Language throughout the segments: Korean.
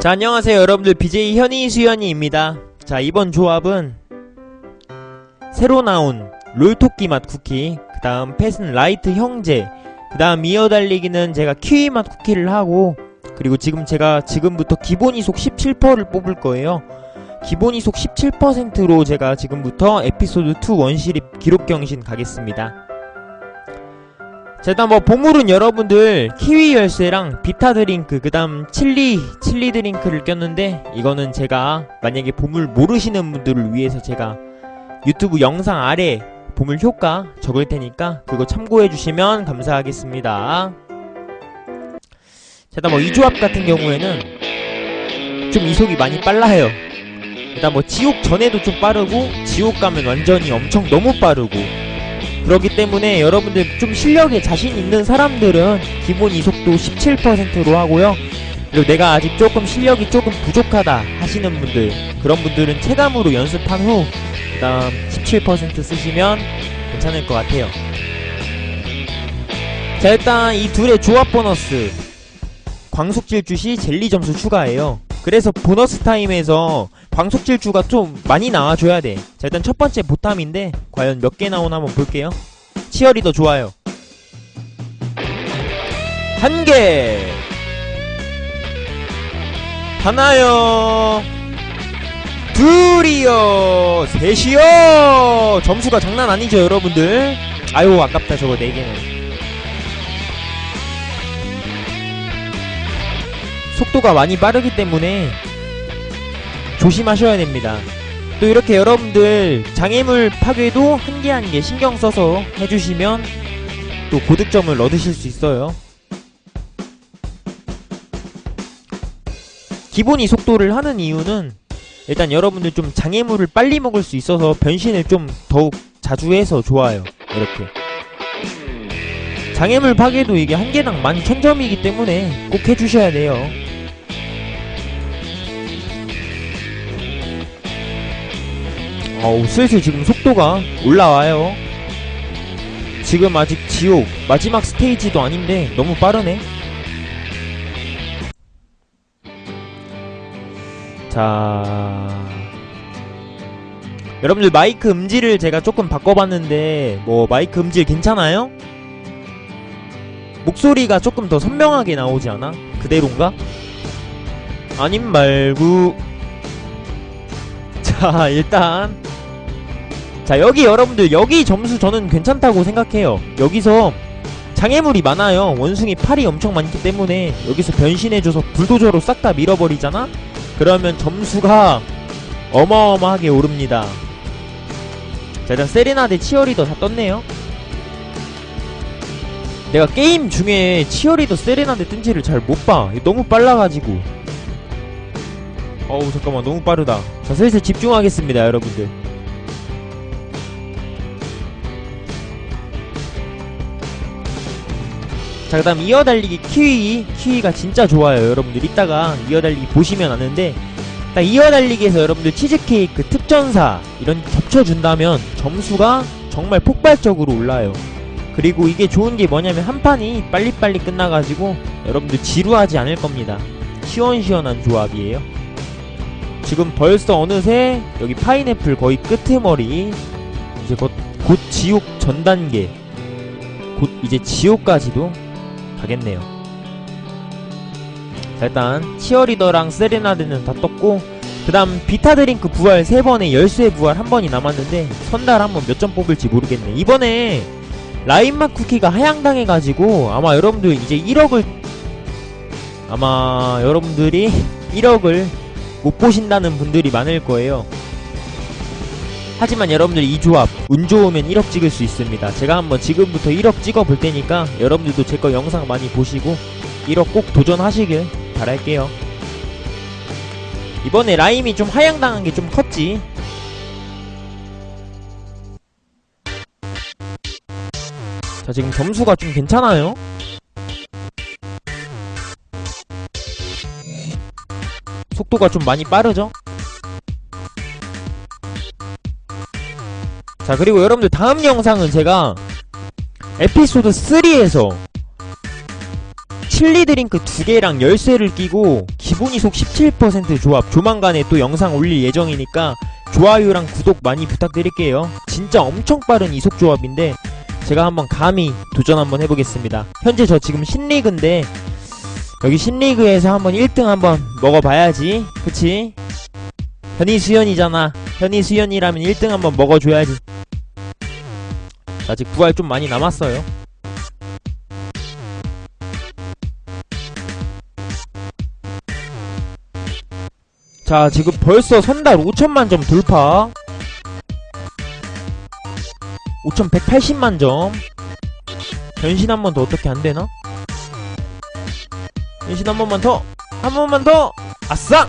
자 안녕하세요 여러분들. BJ 현이 수연이입니다. 자 이번 조합은 새로 나온 롤토끼 맛 쿠키 그 다음 펫은 라이트 형제 그 다음 이어 달리기는 제가 키위 맛 쿠키를 하고 그리고 지금 제가 지금부터 기본 이속 17%를 뽑을 거예요. 기본 이속 17%로 제가 지금부터 에피소드 2 원시립 기록 경신 가겠습니다 자 일단 뭐 보물은 여러분들 키위 열쇠랑 비타 드링크 그 다음 칠리 칠리 드링크를 꼈는데 이거는 제가 만약에 보물 모르시는 분들을 위해서 제가 유튜브 영상 아래 보물 효과 적을 테니까 그거 참고해 주시면 감사하겠습니다. 자 일단 뭐 이 조합 같은 경우에는 좀 이속이 많이 빨라요. 일단 뭐 지옥 전에도 좀 빠르고 지옥 가면 완전히 엄청 너무 빠르고 그렇기 때문에 여러분들 좀 실력에 자신 있는 사람들은 기본 이속도 17%로 하고요. 그리고 내가 아직 조금 실력이 조금 부족하다 하시는 분들 그런 분들은 체감으로 연습한 후 그다음 17% 쓰시면 괜찮을 것 같아요. 자 일단 이 둘의 조합 보너스 광속 질주 시 젤리 점수 추가해요. 그래서 보너스 타임에서 광속 질주가 좀 많이 나와줘야 돼. 자, 일단 첫 번째 보탐인데, 과연 몇 개 나오나 한번 볼게요. 치어리더 좋아요. 한 개! 하나요! 둘이요! 셋이요! 점수가 장난 아니죠, 여러분들? 아유, 아깝다, 저거 네 개는. 속도가 많이 빠르기 때문에 조심하셔야 됩니다. 또 이렇게 여러분들 장애물 파괴도 한 개 한 개 신경 써서 해주시면 또 고득점을 얻으실 수 있어요. 기본 이 속도를 하는 이유는 일단 여러분들 좀 장애물을 빨리 먹을 수 있어서 변신을 좀 더욱 자주 해서 좋아요. 이렇게. 장애물 파괴도 이게 한 개당 12,000점이기 때문에 꼭 해주셔야 돼요. 어우 슬슬 지금 속도가 올라와요 지금 아직 지옥 마지막 스테이지도 아닌데 너무 빠르네 자 여러분들 마이크 음질을 제가 조금 바꿔봤는데 뭐 마이크 음질 괜찮아요? 목소리가 조금 더 선명하게 나오지 않아? 그대로인가? 아님 말고 자 일단 자 여기 여러분들 여기 점수 저는 괜찮다고 생각해요. 여기서 장애물이 많아요. 원숭이 팔이 엄청 많기 때문에 여기서 변신해줘서 불도저로 싹 다 밀어버리잖아? 그러면 점수가 어마어마하게 오릅니다. 자 일단 세레나데 치어리더 다 떴네요. 내가 게임 중에 치어리더 세레나데 뜬지를 잘 못봐. 너무 빨라가지고. 어우 잠깐만. 너무 빠르다. 자 슬슬 집중하겠습니다 여러분들 자 그 다음 이어달리기 키위 키위가 진짜 좋아요. 여러분들 이따가 이어달리기 보시면 아는데 딱 이어달리기에서 여러분들 치즈케이크 특전사 이런 겹쳐준다면 점수가 정말 폭발적으로 올라요. 그리고 이게 좋은 게 뭐냐면 한 판이 빨리빨리 끝나가지고 여러분들 지루하지 않을 겁니다. 시원시원한 조합이에요. 지금 벌써 어느새 여기 파인애플 거의 끄트머리 이제 곧, 곧 지옥 전 단계 곧 이제 지옥까지도 가겠네요. 자 일단 치어리더랑 세레나드는 다 떴고 그 다음 비타 드링크 부활 3번에 열쇠 부활 한 번이 남았는데 선달 한번 몇 점 뽑을지 모르겠네 이번에 라인맛 쿠키가 하향당해가지고 아마 여러분들 이제 1억을 아마 여러분들이 1억을 못 보신다는 분들이 많을 거예요 하지만 여러분들 이 조합 운 좋으면 1억 찍을 수 있습니다. 제가 한번 지금부터 1억 찍어 볼 테니까 여러분들도 제 거 영상 많이 보시고 1억 꼭 도전하시길 바랄게요. 이번에 라임이 좀 하향당한 게 좀 컸지. 자 지금 점수가 좀 괜찮아요. 속도가 좀 많이 빠르죠? 자 그리고 여러분들 다음 영상은 제가 에피소드 3에서 칠리 드링크 두 개랑 열쇠를 끼고 기본 이속 17% 조합 조만간에 또 영상 올릴 예정이니까 좋아요랑 구독 많이 부탁드릴게요. 진짜 엄청 빠른 이속 조합인데 제가 한번 감히 도전 한번 해보겠습니다. 현재 저 지금 신리그인데 여기 신리그에서 한번 1등 한번 먹어봐야지. 그치? 현이 수연이잖아. 현이 수연이라면 1등 한번 먹어줘야지. 아직 부활 좀 많이 남았어요. 자, 지금 벌써 선달 5천만 점 돌파. 5,180만 점. 변신 한 번 더 어떻게 안 되나? 변신 한 번만 더! 한 번만 더! 아싸!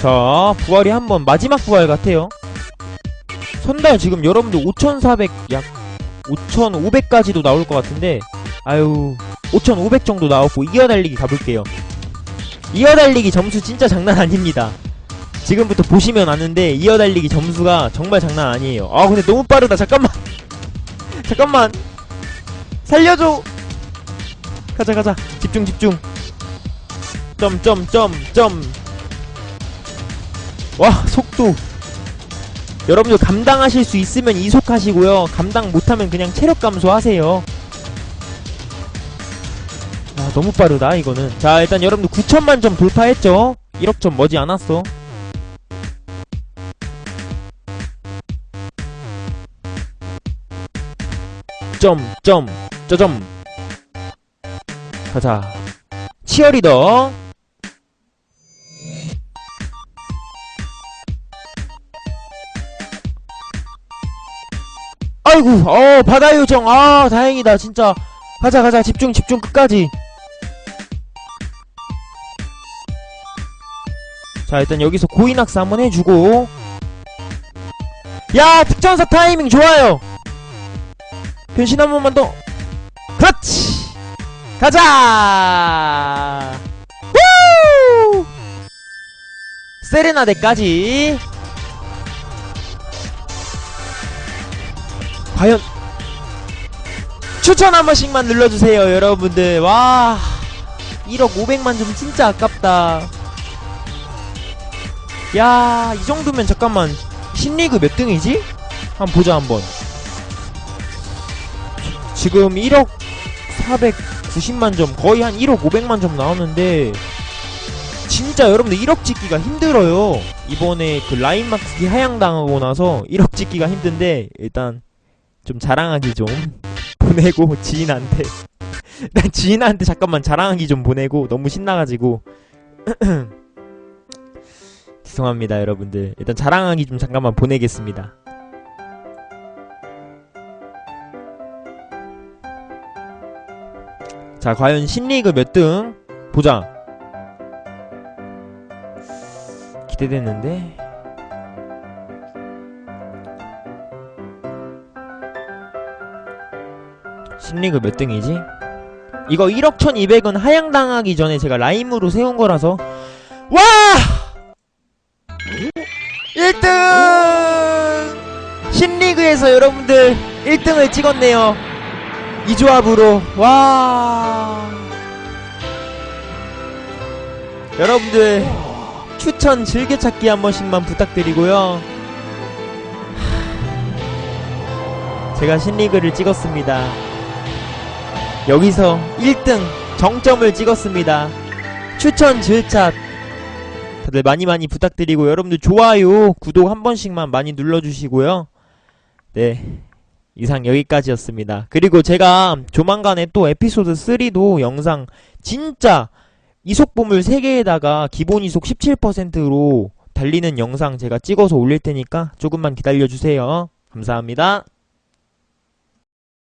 자, 부활이 한 번, 마지막 부활 같아요. 선달 지금 여러분들 5,400, 약 5,500까지도 나올 것 같은데, 아유, 5,500 정도 나왔고, 이어 달리기 가볼게요. 이어 달리기 점수 진짜 장난 아닙니다. 지금부터 보시면 아는데, 이어 달리기 점수가 정말 장난 아니에요. 아, 근데 너무 빠르다. 잠깐만. 잠깐만. 살려줘. 가자, 가자. 집중, 집중. 점, 점, 점, 점. 와, 속도. 여러분들 감당하실 수 있으면 이속하시고요. 감당 못하면 그냥 체력 감소하세요. 아, 너무 빠르다, 이거는. 자, 일단 여러분들 9천만 점 돌파했죠? 1억 점 머지 않았어. 점, 점, 저점. 가자. 치어리더. 아이고, 어, 바다 요정. 아, 다행이다, 진짜. 가자, 가자. 집중, 집중, 끝까지. 자, 일단 여기서 고인학스 한번 해주고. 야, 특전사 타이밍 좋아요. 변신 한 번만 더. 그렇지. 가자. 우! 세레나데까지. 과연 추천 한 번씩만 눌러주세요, 여러분들. 와, 1억 500만 좀 진짜 아깝다. 야, 이 정도면 잠깐만 신리그 몇 등이지? 한번 보자 한번. 지금 1억 490만 점, 거의 한 1억 500만 점 나오는데 진짜 여러분들 1억 찍기가 힘들어요. 이번에 그 라인 마크기 하향 당하고 나서 1억 찍기가 힘든데 일단 좀 자랑하기 좀 보내고 지인한테. 난 지인한테 잠깐만 자랑하기 좀 보내고 너무 신나가지고. 죄송합니다 여러분들. 일단 자랑하기 좀 잠깐만 보내겠습니다. 자 과연 신리그 몇 등? 보자. 기대되는데 신리그 몇 등이지? 이거 1억 1200은 하향당하기 전에 제가 라임으로 세운 거라서 와! 1등! 신리그에서 여러분들 1등을 찍었네요. 이 조합으로 와! 여러분들 추천 즐겨찾기 한 번씩만 부탁드리고요. 제가 신리그를 찍었습니다. 여기서 1등 정점을 찍었습니다. 추천 즐찻 다들 많이 많이 부탁드리고 여러분들 좋아요, 구독 한 번씩만 많이 눌러주시고요. 네. 이상 여기까지였습니다. 그리고 제가 조만간에 또 에피소드 3도 영상 진짜 이속 보물 3개에다가 기본 이속 17%로 달리는 영상 제가 찍어서 올릴 테니까 조금만 기다려주세요. 감사합니다.